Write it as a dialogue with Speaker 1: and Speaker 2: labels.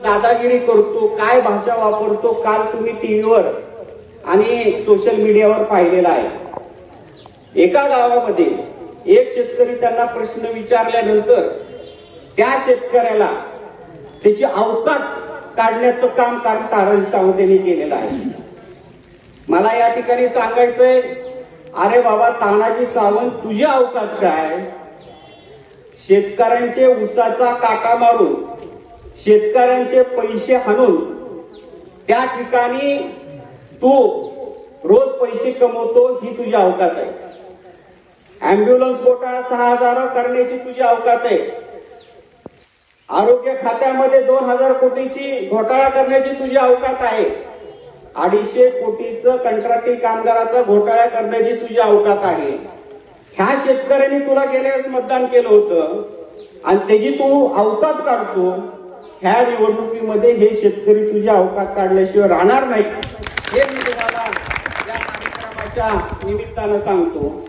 Speaker 1: दादागिरी करतो काय भाषा वापरतो काल तुम्ही टीव्हीवर आणि सोशल मीडियावर पाहिलेला आहे. एका गावामध्ये एक शेतकरी त्यांना प्रश्न विचारल्यानंतर त्या शेतकऱ्याला त्याची अवकात काढण्याचं काम कारण तारण सावंत केलेलं आहे. मला या ठिकाणी सांगायचंय अरे बाबा तानाजी सावंत तुझी अवकात काय? शेतकऱ्यांचे उसाचा काटा मारून शेतकऱ्यांचे पैसे हाणून त्या ठिकाणी तू रोज पैसे कमवतो ही तुझी अवकात आहे. अँब्युलन्स घोटाळा सहा हजार करण्याची तुझी अवकात आहे. आरोग्य खात्यामध्ये दोन हजार कोटीची घोटाळा करण्याची तुझी अवकात आहे. अडीचशे कोटीचं कंत्राटी कामगाराचा घोटाळा करण्याची तुझी अवकात आहे. ह्या शेतकऱ्यांनी तुला गेल्या वेळेस मतदान केलं होतं. आणि त्याची तू अवकात काढतो. ह्या निवडणुकीमध्ये हे शेतकरी तुझ्या अवकाश काढल्याशिवाय राहणार नाही. हे मी तुम्हाला या कार्यक्रमाच्या निमित्तानं सांगतो.